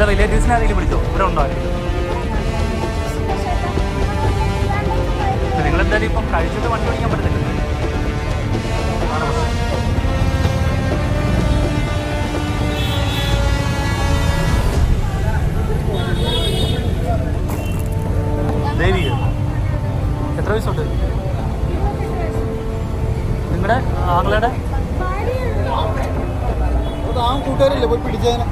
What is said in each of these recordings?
നിങ്ങളുടെ റിലേറ്റീവ്സിനെ ആരെങ്കിലും വിളിച്ചോ? ഇവിടെ ഉണ്ടോ ആരെങ്കിലും നിങ്ങൾ എന്തായാലും ഇപ്പം കഴിച്ചിട്ട് വണ്ടി ഓടിക്കാൻ പറ്റത്തില്ല. ദേവിക എത്ര വയസ്സുണ്ട്? നിങ്ങളുടെ ആങ്ങളുടെ ആ കൂട്ടുകാരില്ലേ പോയി പിടിച്ചതിനെ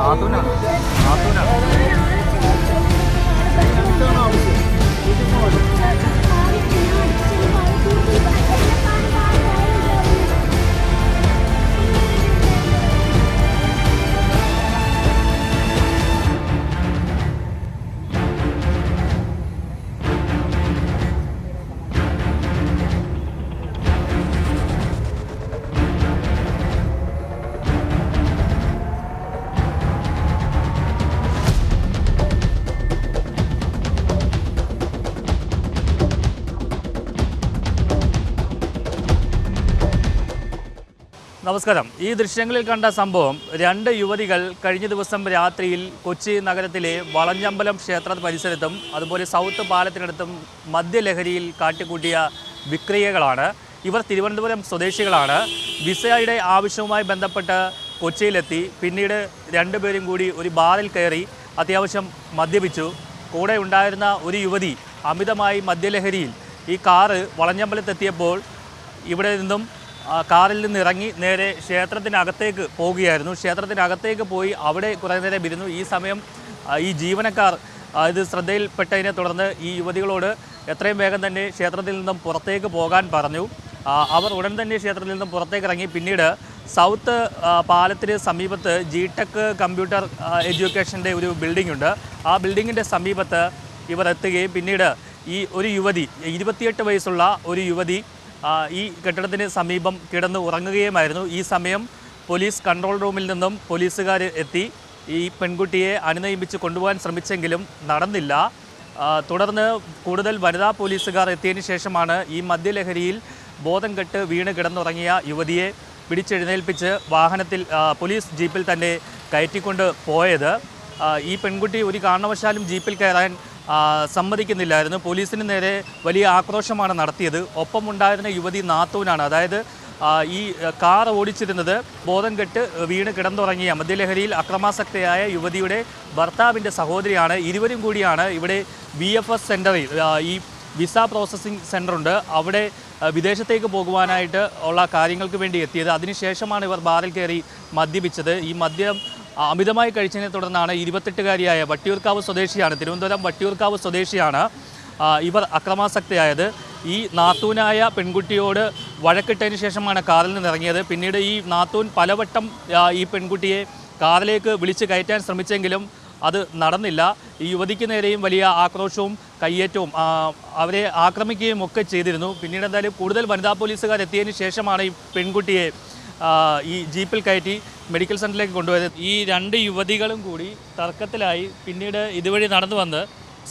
આવતું ને. આવતું ને. നമസ്കാരം. ഈ ദൃശ്യങ്ങളിൽ കണ്ട സംഭവം രണ്ട് യുവതികൾ കഴിഞ്ഞ ദിവസം രാത്രിയിൽ കൊച്ചി നഗരത്തിലെ വളഞ്ഞമ്പലം ക്ഷേത്ര പരിസരത്തും അതുപോലെ സൗത്ത് പാലത്തിനടുത്തും മദ്യലഹരിയിൽ കാട്ടിക്കൂട്ടിയ വിക്രിയകളാണ്. ഇവർ തിരുവനന്തപുരം സ്വദേശികളാണ്. വിസയുടെ ആവശ്യവുമായി ബന്ധപ്പെട്ട് കൊച്ചിയിലെത്തി. പിന്നീട് രണ്ടുപേരും കൂടി ഒരു ബാറിൽ കയറി അത്യാവശ്യം മദ്യപിച്ചു. കൂടെ ഉണ്ടായിരുന്ന ഒരു യുവതി അമിതമായി മദ്യലഹരിയിൽ ഈ കാറ് വളഞ്ഞമ്പലത്തെത്തിയപ്പോൾ ഇവിടെ നിന്നും കാറിൽ നിന്ന് ഇറങ്ങി നേരെ ക്ഷേത്രത്തിനകത്തേക്ക് പോവുകയായിരുന്നു. ക്ഷേത്രത്തിനകത്തേക്ക് പോയി അവിടെ കുറേ നേരം ഇരുന്നു. ഈ സമയം ഈ ജീവനക്കാർ ഇത് ശ്രദ്ധയിൽപ്പെട്ടതിനെ തുടർന്ന് ഈ യുവതികളോട് എത്രയും വേഗം തന്നെ ക്ഷേത്രത്തിൽ നിന്നും പുറത്തേക്ക് പോകാൻ പറഞ്ഞു. അവർ ഉടൻ തന്നെ ക്ഷേത്രത്തിൽ നിന്നും പുറത്തേക്ക് ഇറങ്ങി. പിന്നീട് സൗത്ത് പാലത്തിന് സമീപത്ത് ജി ടെക് കമ്പ്യൂട്ടർ എഡ്യൂക്കേഷന്റെ ഒരു ബിൽഡിംഗ് ഉണ്ട്. ആ ബിൽഡിങ്ങിന്റെ സമീപത്ത് ഇവർ എത്തുകയും പിന്നീട് ഈ ഒരു യുവതി ഇരുപത്തിയെട്ട് വയസ്സുള്ള ഒരു യുവതി ഈ കെട്ടിടത്തിന് സമീപം കിടന്ന് ഉറങ്ങുകയുമായിരുന്നു. ഈ സമയം പോലീസ് കൺട്രോൾ റൂമിൽ നിന്നും പോലീസുകാർ എത്തി. ഈ പെൺകുട്ടിയെ അനുനയിപ്പിച്ച് കൊണ്ടുപോകാൻ ശ്രമിച്ചെങ്കിലും നടന്നില്ല. തുടർന്ന് കൂടുതൽ വനിതാ പോലീസുകാർ എത്തിയതിനു ശേഷമാണ് ഈ മദ്യലഹരിയിൽ ബോധം കെട്ട് വീണ് കിടന്നുറങ്ങിയ യുവതിയെ പിടിച്ചെഴുന്നേൽപ്പിച്ച് വാഹനത്തിൽ പോലീസ് ജീപ്പിൽ തന്നെ കയറ്റിക്കൊണ്ട് പോയത്. ഈ പെൺകുട്ടി ഒരു കാരണവശാലും ജീപ്പിൽ കയറാൻ സമ്മതിക്കുന്നില്ലായിരുന്നു. പോലീസിന് നേരെ വലിയ ആക്രോശമാണ് നടത്തിയത്. ഒപ്പമുണ്ടായിരുന്ന യുവതി നാത്തൂനാണ്. അതായത് ഈ കാർ ഓടിച്ചിരുന്നത് ബോധം കെട്ട് വീണ് കിടന്നുറങ്ങിയ മദ്യലഹരിയിൽ അക്രമാസക്തയായ യുവതിയുടെ ഭർത്താവിന്റെ സഹോദരിയാണ്. ഇരുവരും കൂടിയാണ് ഇവിടെ ബി എഫ് എസ് സെന്ററിൽ ഈ വിസ പ്രോസസ്സിംഗ് സെന്ററുണ്ട് അവിടെ വിദേശത്തേക്ക് പോകുവാനായിട്ട് ഉള്ള കാര്യങ്ങൾക്ക് വേണ്ടി എത്തിയത്. അതിനുശേഷമാണ് ഇവർ ബാറിൽ കയറി മദ്യപിച്ചത്. ഈ മദ്യം അമിതമായി കഴിച്ചതിനെ തുടർന്നാണ് ഇരുപത്തെട്ടുകാരിയായ വട്ടിയൂർക്കാവ് സ്വദേശിയാണ് തിരുവനന്തപുരം വട്ടിയൂർക്കാവ് സ്വദേശിയാണ് ഇവർ അക്രമാസക്തയായത്. ഈ നാത്തൂനായ പെൺകുട്ടിയോട് വഴക്കിട്ടതിന് ശേഷമാണ് കാറിൽ നിന്ന് ഇറങ്ങിയത് പിന്നീട് ഈ നാത്തൂൻ പലവട്ടം ഈ പെൺകുട്ടിയെ കാറിലേക്ക് വിളിച്ച് കയറ്റാൻ ശ്രമിച്ചെങ്കിലും അത് നടന്നില്ല. ഈ യുവതിക്ക് നേരെയും വലിയ ആക്രോശവും കയ്യേറ്റവും അവരെ ആക്രമിക്കുകയും ഒക്കെ ചെയ്തിരുന്നു. പിന്നീട് എന്തായാലും കൂടുതൽ വനിതാ പോലീസുകാർ എത്തിയതിന് ശേഷമാണ് ഈ പെൺകുട്ടിയെ ഈ ജീപ്പിൽ കയറ്റി. മെഡിക്കൽ സെന്ററിലേക്ക് കൊണ്ടുപോയത്. ഈ രണ്ട് യുവതികളും കൂടി തർക്കത്തിലായി പിന്നീട് ഇതുവഴി നടന്നു വന്ന്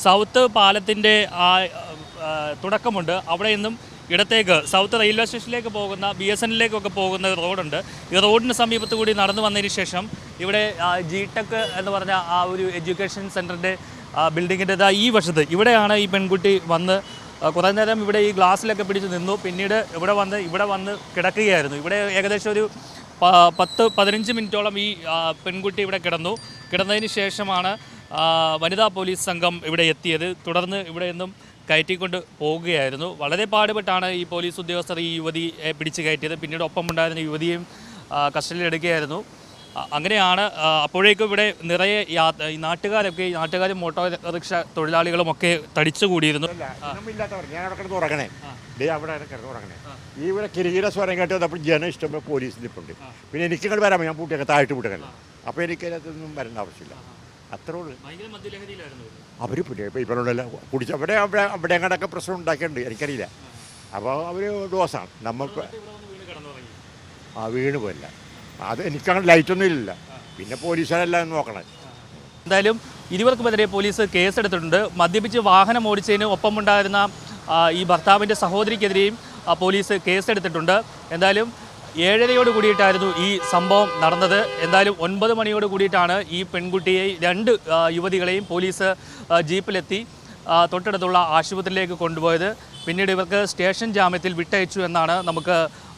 സൗത്ത് പാലത്തിന്റെ ആ തുടക്കമുണ്ട്. അവിടെ നിന്നും ഇടത്തേക്ക് സൗത്ത് റെയിൽവേ സ്റ്റേഷനിലേക്ക് പോകുന്ന ബി എസ് എന്നിലേക്കൊക്കെ പോകുന്ന റോഡുണ്ട്. ഈ റോഡിന് സമീപത്ത് കൂടി നടന്നു വന്നതിന് ശേഷം ഇവിടെ ജി ടെക് എന്ന് പറഞ്ഞ ആ ഒരു എഡ്യൂക്കേഷൻ സെന്ററിന്റെ ബിൽഡിങ്ങിന്റെ ഈ വശത്ത് ഇവിടെയാണ് ഈ പെൺകുട്ടി വന്ന് കുറേ നേരം ഇവിടെ ഈ ഗ്ലാസ്സിലൊക്കെ പിടിച്ച് നിന്നു. പിന്നീട് ഇവിടെ വന്ന് ഇവിടെ വന്ന് കിടക്കുകയായിരുന്നു. ഇവിടെ ഏകദേശം ഒരു പത്ത് പതിനഞ്ച് മിനിറ്റോളം ഈ പെൺകുട്ടി ഇവിടെ കിടന്നു. കിടന്നതിന് ശേഷമാണ് വനിതാ പോലീസ് സംഘം ഇവിടെ എത്തിയത്. തുടർന്ന് ഇവിടെ നിന്നും കയറ്റിക്കൊണ്ട് പോവുകയായിരുന്നു വളരെ പാടുപെട്ടാണ് ഈ പോലീസ് ഉദ്യോഗസ്ഥർ ഈ യുവതിയെ പിടിച്ചു കയറ്റിയത്. പിന്നീട് ഒപ്പമുണ്ടായിരുന്ന യുവതിയും കസ്റ്റഡിയിലെടുക്കുകയായിരുന്നു അങ്ങനെയാണ് അപ്പോഴേക്കും ഇവിടെ നിറയെ നാട്ടുകാരൊക്കെ നാട്ടുകാരും മോട്ടോർ റിക്ഷ തൊഴിലാളികളും ഒക്കെ തടിച്ചു കൂടിയിരുന്നു. ഉറങ്ങണേ. അവിടെ ഉറങ്ങണേ. ഈ ഇവിടെ കിരീട സ്വരം കേട്ട് വന്നപ്പോൾ ജനം ഇഷ്ടംപോലെ പോലീസ് നിൽപ്പുണ്ട് പിന്നെ എനിക്ക് ഇങ്ങോട്ട് വരാമോ? ഞാൻ പൂട്ടിയൊക്കെ താഴ്ത്തി പൂട്ടക്കല്ല അപ്പോൾ എനിക്ക് അതിനകത്തൊന്നും വരേണ്ട ആവശ്യമില്ല. അത്രേ ഉള്ളൂ. അവർ പിന്നെ ഇവരോടല്ല കുടിച്ച് അവിടെ അവിടെ അവിടെ അങ്ങോട്ടൊക്കെ പ്രശ്നം ഉണ്ടാക്കിയിട്ടുണ്ട്. എനിക്കറിയില്ല. അപ്പോൾ അവർ ഡോസാണ് നമുക്ക് കിടന്നുറങ്ങി. ആ വീണ് പോയില്ല. അത് എനിക്കങ്ങനെ ലൈറ്റൊന്നും ഇല്ല. പിന്നെ പോലീസുകാരെല്ലാം നോക്കണം. എന്തായാലും ഇരുവർക്കുമെതിരെ പോലീസ് കേസെടുത്തിട്ടുണ്ട്. മദ്യപിച്ച് വാഹനം ഓടിച്ചതിന് ഒപ്പമുണ്ടായിരുന്ന ഈ ഭർത്താവിന്റെ സഹോദരിക്കെതിരെയും പോലീസ് കേസെടുത്തിട്ടുണ്ട്. എന്തായാലും ഏഴരയോട് കൂടിയിട്ടായിരുന്നു ഈ സംഭവം നടന്നത്. എന്തായാലും ഒൻപത് മണിയോട് കൂടിയിട്ടാണ് ഈ പെൺകുട്ടിയെ രണ്ട് യുവതികളെയും പോലീസ് ജീപ്പിലെത്തി തൊട്ടടുത്തുള്ള ആശുപത്രിയിലേക്ക് കൊണ്ടുപോയത്. പിന്നീട് ഇവർക്ക് സ്റ്റേഷൻ ജാമ്യത്തിൽ വിട്ടയച്ചു എന്നാണ് നമുക്ക്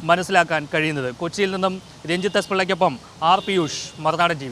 മനസ്സിലാക്കാൻ കഴിയുന്നത്. കൊച്ചിയിൽ നിന്നും രഞ്ജിത്ത് എസ് പിള്ളയ്ക്കൊപ്പം ആർ പിയൂഷ് മറുനാടൻ ടി